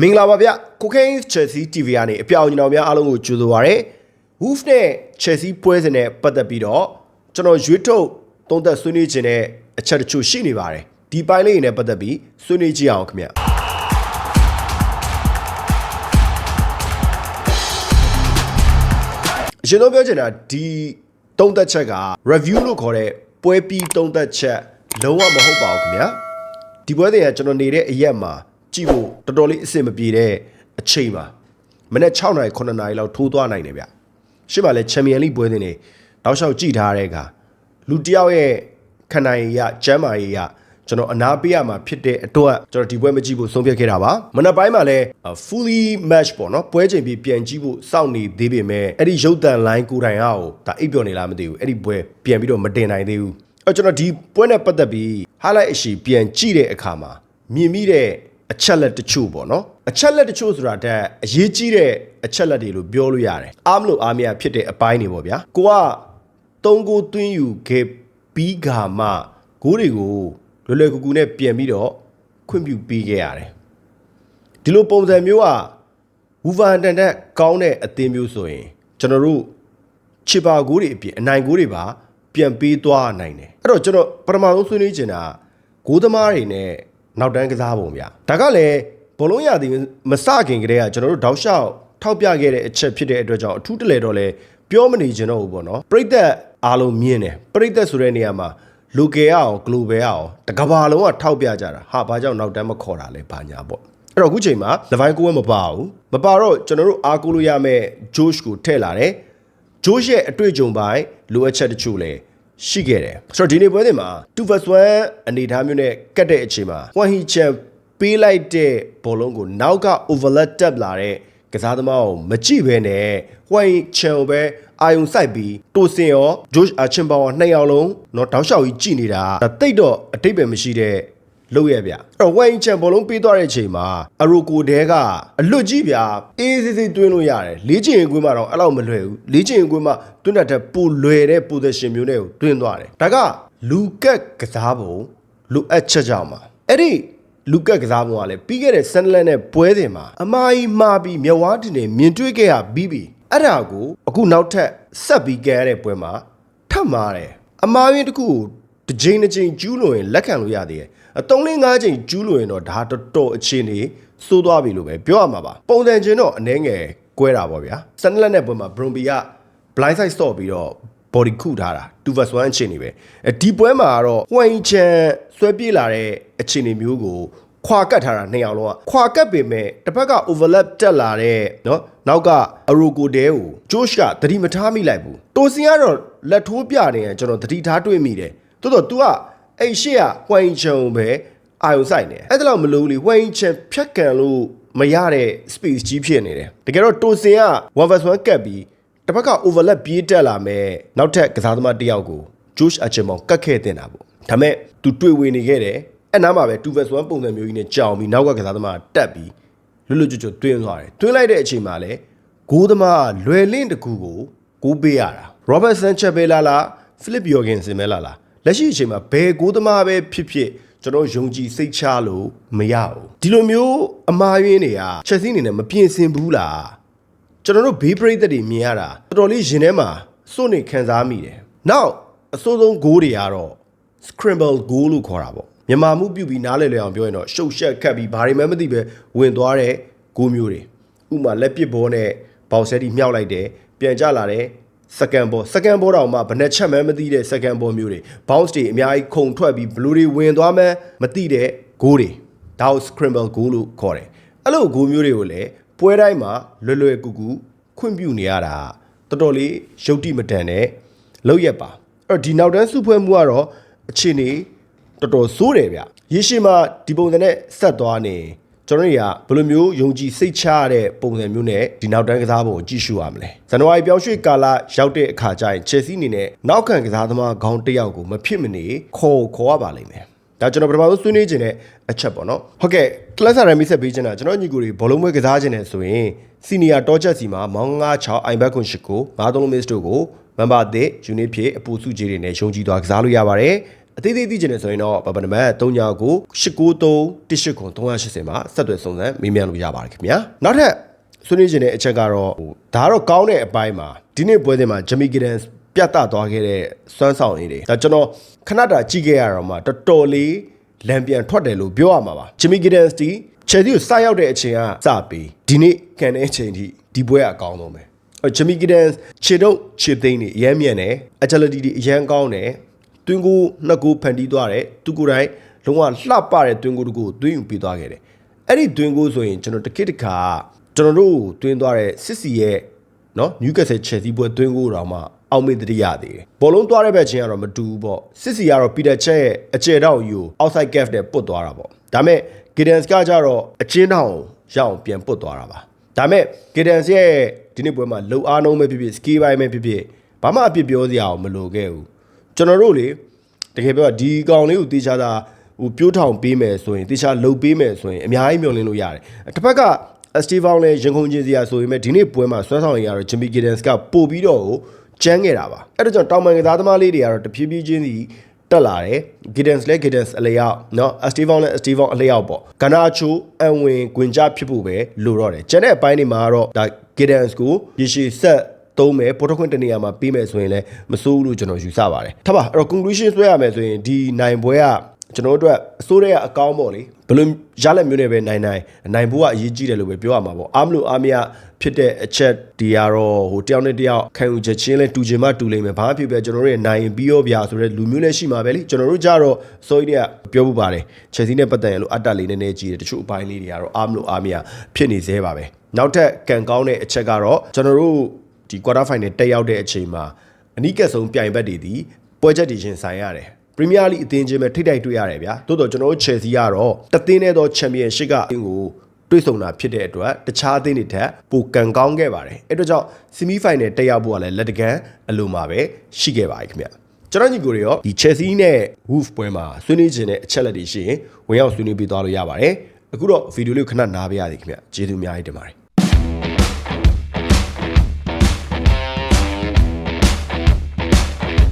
မင်္ဂလာပါဗျကိုကိန်း Chelsea TV ကနေအပြောင်ကျွန်တော်များအားလုံးကိုကြိုဆိုပါရစေ Wolf နဲ့ Chelsea ပွဲစဉ်နဲ့ပတ်သက်ပြီးတော့ကျွန်တော်ရွေးထုတ်သုံးသက်ဆွေးနွေးခြင်းတဲ့အချက်တချို့ရှိနေပါတယ်ဒီပိုင်းလေးတွေနဲ့ပတ်သက်ပြီးဆွေးနွေးကြည့်အောင်ခင်ဗျအရှင်တို့ပြောချင်တာဒီသုံးသက်ချက်က review လို့ခေါ်တဲ့ပွဲပြီးသုံးသက်ချက်လုံးဝမဟုတ်ပါဘူးခင်ဗျာဒီပွဲတွေကကျွန်တော်နေတဲ့အရက်မှာ ကြည့်ဖို့တော်တော်လေးအဆင်မပြေတဲ့အချိန်ပါမနေ့6နာရီ9နာရီလောက်ထိုးသွားနိုင်တယ်ဗျရှေ့မှာလဲချန်ပီယံလိပွဲတွေနေတောက်လျှောက်ကြည့်ထားတဲ့အခါလူတစ်ယောက်ရဲ့ခန္ဓာရည်ရကျမ်းမာရည်ရကျွန်တော်အနာပေးရမှာဖြစ်တဲ့အတွက်ကျွန်တော်ဒီပွဲမကြည့်ဖို့ဆုံးဖြတ်ခဲ့တာပါမနက်ပိုင်းမှာလဲ fully match ပေါ့နော်ပွဲချိန်ပြီးပြန်ကြည့်ဖို့စောင့်နေသေးပေမဲ့အဲ့ဒီရုပ်တံ line ကိုယ်တိုင်ဟာကိုဒါအိပ်ပျော်နေလားမသိဘူးအဲ့ဒီပွဲပြန်ပြီးတော့မတင်နိုင်သေးဘူးအဲ့ကျွန်တော်ဒီပွဲနဲ့ပတ်သက်ပြီး highlight အရှိပြန်ကြည့်တဲ့အခါမှာမြင်မိတဲ့ အချက်လက်တချို့ပေါ့နော်အချက်လက်တချို့ဆိုတာတဲ့အရေးကြီးတဲ့အချက်လက်တွေလို့ပြောလို့ရတယ်အားမလို့အားမရဖြစ်တဲ့အပိုင်းတွေပေါ့ဗျာကိုကသုံးကိုသွင်းယူခဲ့ပြီးခါမှဂိုးတွေကိုလွယ်လွယ်ကူကူနဲ့ပြန်ပြီးတော့ခွင့်ပြုပေးခဲ့ရတယ်ဒီလိုပုံစံမျိုးကဝူဗန်တန်တက်ကောင်းတဲ့အသင်းမျိုးဆိုရင်ကျွန်တော်တို့ချစ်ပါကိုတွေအပြင်အနိုင်ကိုတွေပါပြန်ပေးသွားနိုင်တယ်အဲ့တော့ကျွန်တော်ပထမဆုံးဆွေးနွေးချင်တာဂိုးသမားတွေနဲ့ နောက်တန်းကစားပုံဗျာဒါကလည်းဘလုံးရသည်မစခင်ကတည်းကကျွန်တော်တို့တောက်လျှောက်ထောက်ပြခဲ့တဲ့အချက်ဖြစ်တဲ့အတွက်ကြောင့်အထူးတလဲတော့လဲပြောမနေချင်တော့ဘူးပေါ့နော်ပြိသက်အားလုံးမြင်တယ်ပြိသက်ဆိုတဲ့နေရာမှာ local အောင် global အောင်တကဘာလုံးကထောက်ပြကြတာဟာဘာကြောင့်နောက်တန်းမခေါ်တာလဲဘာညာပေါ့အဲ့တော့အခုချိန်မှာ divine ကိုဝဲမပါဘူးမပါတော့ကျွန်တော်တို့အားကိုးလို့ရမယ့် Josh ကိုထည့်လာတယ်ဂျိုးရဲ့အတွေ့အကြုံပိုင်းလိုအပ်ချက်တချို့လည်း ရှိခဲ့တယ်ဆိုတော့ဒီနေ့ပွဲစဉ်မှာ2 vs 1အနေထားမျိုးနဲ့ကတ်တဲ့အချိန်မှာ Juan He Chan ပေးလိုက်တဲ့ဘောလုံးကိုနောက်က overlap တက်လာတဲ့ကစားသမားကိုမကြည့်ဘဲနဲ့ Juan He Chan ကိုပဲအာယုံစိုက်ပြီးတိုစင်ရော George Achinbaum ကနှစ်ယောက်လုံးတော့တောက်လျှောက်ကြီးကြည့်နေတာတိတ်တော့အတိတ်ပဲမရှိတဲ့ လို့ရဗျအဲ့တော့ဝိုင်းချန်ဘောလုံးပေးသွားတဲ့အချိန်မှာအရိုကိုတဲကအလွတ်ကြီးဗျာအေးစစ်စစ်တွင်းလို့ရတယ်လေးချင်ရင်ကွင်းမှာတော့အဲ့လောက်မလွယ်ဘူးလေးချင်ရင်ကွင်းမှာတွင်းတတ်တဲ့ပိုလွယ်တဲ့ position မျိုးနဲ့ကိုတွင်းသွားတယ်ဒါကလူကက်ကစားပုံလူအပ်ချက်ကြောင့်ပါအဲ့ဒီလူကက်ကစားပုံကလည်းပြီးခဲ့တဲ့ဆန်လန်နဲ့ပွဲစဉ်မှာအမားကြီးမှားပြီးမြဝါတင်နေမြင်တွေ့ခဲ့ရပြီးပြီအဲ့ဒါကိုအခုနောက်ထပ်ဆက်ပြီးကဲရတဲ့ပွဲမှာထပ်မာတယ်အမားရင်းတစ်ခုကိုတစ်ချိန်တစ်ချိန်ကျူးလွန်ရင်လက်ခံလို့ရသေးတယ် အ3 5ချိန်ကျူးလွန်ရင်တော့ဒါတော်တော်အခြေအနေစိုးသွားပြီလို့ပဲပြောရမှာပါပုံစံချင်းတော့အနှဲငယ်ကွဲတာပေါ့ဗျာဆန်လက်နဲ့ပွဲမှာ Bromby က blind side stop ပြီးတော့ body ခုထားတာ2 vs 1အခြေအနေပဲအဲဒီပွဲမှာကတော့ဟွမ်ချန်ဆွဲပြေးလာတဲ့အခြေအနေမျိုးကိုခွာကတ်ထားတာနှစ်ယောက်လုံးကခွာကတ်ပေမဲ့တစ်ဖက်က overlap တက်လာတဲ့เนาะနောက်ကအရိုကိုတဲကိုဂျိုးရှ်ကသတိမထားမိလိုက်ဘူးတိုစင်ကတော့လက်ထိုးပြနေရင်ကျွန်တော်သတိထားတွေ့မိတယ်တိုးတော့ तू က အဲ့ရှေ့ကဟွမ်ချန်ကိုပဲအာယုံဆိုင်နေအဲ့ဒါတော့မလို့လေဟွမ်ချန်ဖြတ်ကန်လို့မရတဲ့ space ကြီးဖြစ်နေတယ်တကယ်တော့တိုစင်က1 vs 1ကတ်ပြီးတစ်ဖက်က overlap ပြေးတက်လာမဲ့နောက်ထပ်ကစားသမားတစ်ယောက်ကို Josh Achimon ကတ်ခဲ့တင်တာပေါ့ဒါမဲ့ तू တွေ့ဝေနေခဲ့တယ်အဲ့နားမှာပဲ2 vs 1ပုံစံမျိုးကြီးနဲ့ကြောင်ပြီးနောက်ကကစားသမားတက်ပြီးလွတ်လွတ်ကျွတ်ကျွတ်တွင်းသွားတယ်တွင်းလိုက်တဲ့အချိန်မှာလဲဂိုးသမားလွယ်လင့်တကူကိုဂိုးပေးရတာ Robert Sanchez ပဲလာလား Philip Jorgensen ပဲလာလား လက်ရှိအချိန်မှာဘယ်ဂိုးသမားပဲဖြစ်ဖြစ်ကျွန်တော်ယုံကြည်စိတ်ချလို့မရဘူးဒီလိုမျိုးအမားရင်းတွေကချက်စီးနေနဲ့မပြင်ဆင်ဘူးလားကျွန်တော်တို့ဘေးပရိသတ်တွေမြင်ရတာတော်တော်လေးရင်ထဲမှာစွန့်နေခံစားမိတယ်နောက်အစိုးဆုံးဂိုးတွေကတော့ scramble goal လို့ခေါ်တာပေါ့မြန်မာမှုပြုတ်ပြီးနားလည်လည်အောင်ပြောရင်တော့ရှုပ်ရှက်ခတ်ပြီးဘာတွေမှမသိပဲဝင်သွားတဲ့ဂိုးမျိုးတွေဥမာလက်ပစ်ဘောနဲ့ဘောက်ဆဲတီမြှောက်လိုက်တယ်ပြန်ကျလာတယ် စကန်ဘောစကန်ဘောတောင်မှဘယ်နဲ့ချက်မှန်းမသိတဲ့စကန်ဘောမျိုးတွေ bounce တွေအများကြီးခုန်ထွက်ပြီးဘလူတွေဝင်သွားမှန်းမသိတဲ့ဂိုးတွေဒါကို scramble goal လို့ခေါ်တယ်အဲ့လိုဂိုးမျိုးတွေကိုလည်းပွဲတိုင်းမှာလွယ်လွယ်ကူကူခွင့်ပြုနေရတာတော်တော်လေးရုပ်တိမတန်နဲ့လောက်ရက်ပါအဲ့တော့ဒီနောက်တန်းစုဖွဲ့မှုကတော့အခြေအနေတော်တော်စိုးတယ်ဗျရေရှည်မှာဒီပုံစံနဲ့ဆက်သွားနေ ကျွန်တော်တို့တွေကဘယ်လိုမျိုးယုံကြည်စိတ်ချရတဲ့ပုံစံမျိုးနဲ့ဒီနောက်တန်းကစားပုံကိုကြည့်ရှုရမလဲဇန်နဝါရီပြောင်းရွှေ့ကာလရောက်တဲ့အခါကျရင်ချယ်ဆီအနေနဲ့နောက်ခံကစားသမားခေါင်းတစ်ယောက်ကိုမဖြစ်မနေခေါ်ခေါ်ရပါလိမ့်မယ်ဒါကျွန်တော်ပထမဆုံးဆွေးနွေးခြင်းတဲ့အချက်ပေါ့နော်ဟုတ်ကဲ့ကလပ်ဆာရမီဆက်ပေးခြင်းတာကျွန်တော်ညီကိုတွေဘောလုံးပွဲကစားခြင်းနဲ့ဆိုရင်စီနီယာတောချက်စီမှာမောင်း96အိုင်ဘက်ခွန်ရှိကို93မစ်တို့ကိုမန်ပါသစ်ယူနစ်ဖြစ်အပူစုကြီးတွေနဲ့ယုံကြည်သွားကစားလို့ရပါတယ် အသေးသေးသိချင်တယ်ဆိုရင်တော့ဘာဘာနံပါတ်39 893 183မှာဆက်သွယ်စုံစမ်းမေးမြန်းလို့ရပါတယ်ခင်ဗျာနောက်ထပ်ဆွေးနွေးခြင်းတဲ့အချက်ကတော့ဟိုဒါကတော့ကောင်းတဲ့အပိုင်းမှာဒီနေ့ပွဲစဉ်မှာဂျမီဂီဒန်ပြတ်သားသွားခဲ့တဲ့စွမ်းဆောင်ရည်တွေဒါကျွန်တော်ခဏတာကြည့်ခဲ့ရတော့မှတော်တော်လေးလံပြန်ထွက်တယ်လို့ပြောရမှာပါဂျမီဂီဒန်စတီချယ်ဆီကိုစရောက်တဲ့အချိန်ကစပြီးဒီနေ့ကန်တဲ့အချိန်ထိဒီပွဲကအကောင်းဆုံးပဲဂျမီဂီဒန်ခြေတော့ခြေသိမ်းနေအရမ်းမြန်တယ် agility တွေအရမ်းကောင်းတယ် တွင်းကိုနှစ်ကိုဖန်တီးသွားတယ်သူကိုယ်တိုင်လုံးဝလှပတဲ့တွင်းကိုတကူတွင်းယူပြီးသွားခဲ့တယ်အဲ့ဒီတွင်းကိုဆိုရင်ကျွန်တော်တစ်ခေတ်တစ်ခါကျွန်တော်တို့တွင်းသွားတဲ့စစ်စီရဲ့နော်နျူကက်ဆယ်ချယ်ဆီပွဲတွင်းကိုတော့မှအောင်မေတ္တရရသေးတယ်ဘောလုံးသွားတဲ့ဘက်ချင်းကတော့မတူဘူးပေါ့စစ်စီကတော့ပီတာချက်ရဲ့အကျယ်တော့ယူ outside gap နဲ့ပုတ်သွားတာပေါ့ဒါပေမဲ့ Giddens ကကြတော့အချင်းတောင်ရအောင်ပြန်ပုတ်သွားတာပါဒါပေမဲ့ Giddens ရဲ့ဒီနေ့ပွဲမှာလုံအားနှုံးပဲဖြစ်ဖြစ် ski ဘိုင်းပဲဖြစ်ဖြစ်ဘာမှအပြစ်ပြောစရာအောင်မလိုခဲ့ဘူး ကျွန်တော်တို့လေတကယ်ပြောဒီကောင်လေးကိုတေချာတာဟိုပြိုးထောင်ပေးမယ်ဆိုရင်တေချာလှုပ်ပေးမယ်ဆိုရင်အများကြီးမျှော်လင့်လို့ရတယ်တစ်ဖက်ကစတီဗောင်းလည်းရင်ခုန်ချင်းစရာဆိုပေမဲ့ဒီနေ့ပွဲမှာဆွမ်းဆောင်ရတော့ဂျမီဂီဒန်စ်ကပို့ပြီးတော့ကျန်းခဲ့တာပါအဲ့ဒါကြောင့်တောင်ပန်ကစားသမားလေးတွေကတော့တဖြည်းဖြည်းချင်းစီတက်လာတယ်ဂီဒန်စ်လည်းဂီဒန်စ်အလျောက်နော်အစတီဗောင်းလည်းအစတီဗောင်းအလျောက်ပေါ့ကနာချိုအန်ဝင်ဂွင်ကြဖြစ်ဖို့ပဲလိုတော့တယ်ကျန်တဲ့အပိုင်းတွေမှာကတော့ဒါဂီဒန်စ်ကိုရရှိဆက် သုံးမယ်ပေါ်တော့ခွင့်တနေရာမှာပြီးမယ်ဆိုရင်လည်းမစိုးဘူးလို့ကျွန်တော်ယူဆပါတယ်။ထားပါအဲ့တော့ conclusion ဆွဲရမယ်ဆိုရင်ဒီနိုင်ပွဲကကျွန်တော်တို့အတွက်အစိုးရကအကောင်းပေါ့လေဘယ်လိုရလက်မျိုးနဲ့ပဲနိုင်နိုင်နိုင်ဖို့ကအရေးကြီးတယ်လို့ပဲပြောရမှာပေါ့အားမလို့အားမရဖြစ်တဲ့အချက်ဒီကတော့ဟိုတယောက်နဲ့တယောက်ခံယူချက်ချင်းလဲတူချင်မှတူလိမ့်မယ်ဘာဖြစ်ပဲကျွန်တော်တို့ရဲ့နိုင်ရင်ပြီးရောဗျာဆိုတဲ့လူမျိုးလည်းရှိမှာပဲလေကျွန်တော်တို့ကြတော့စိုးရီကပြောဖို့ပါတယ်ချက်စီနဲ့ပတ်သက်ရလို့အတ္တလေးနည်းနည်းကြီးတယ်တချို့အပိုင်းလေးတွေကတော့အားမလို့အားမရဖြစ်နေသေးပါပဲနောက်ထပ်ကန်ကောင်းတဲ့အချက်ကတော့ကျွန်တော်တို့ ဒီ quarter final တက်ရောက်တဲ့အချိန်မှာအနီးကပ်ဆုံးပြိုင်ဘက်တွေဒီပွဲချက်တွေရှင်ဆိုင်ရတယ်ပရီးမီးယားလိအသင်းချင်းပဲထိတိုက်တွေ့ရတယ်ဗျာတိုးတော့ကျွန်တော်တို့ Chelsea ကတော့တသင်းနဲ့တော့ချန်ပီယံရှစ်ကအသင်းကိုတွေ့ဆုံတာဖြစ်တဲ့အတွက်တခြားအသင်းတွေထက်ပိုကန်ကောင်းခဲ့ပါတယ်အဲ့တော့ကြောင့်ဆီမီဖိုင်နယ်တက်ရောက်ဖို့ကလည်းလက်တကမ်းအလိုမှာပဲရှိခဲ့ပါတယ်ခင်ဗျကျွန်တော်ညီကိုတွေရောဒီ Chelsea နဲ့ Wolves ပွဲမှာဆွေးနွေးခြင်းတဲ့အချက်လက်တွေရှိရင်ဝင်ရောက်ဆွေးနွေးပြီးသွားလို့ရပါတယ်အခုတော့ဗီဒီယိုလေးကိုခဏနားပေးရသည်ခင်ဗျကျေးဇူးအများကြီးတင်ပါတယ်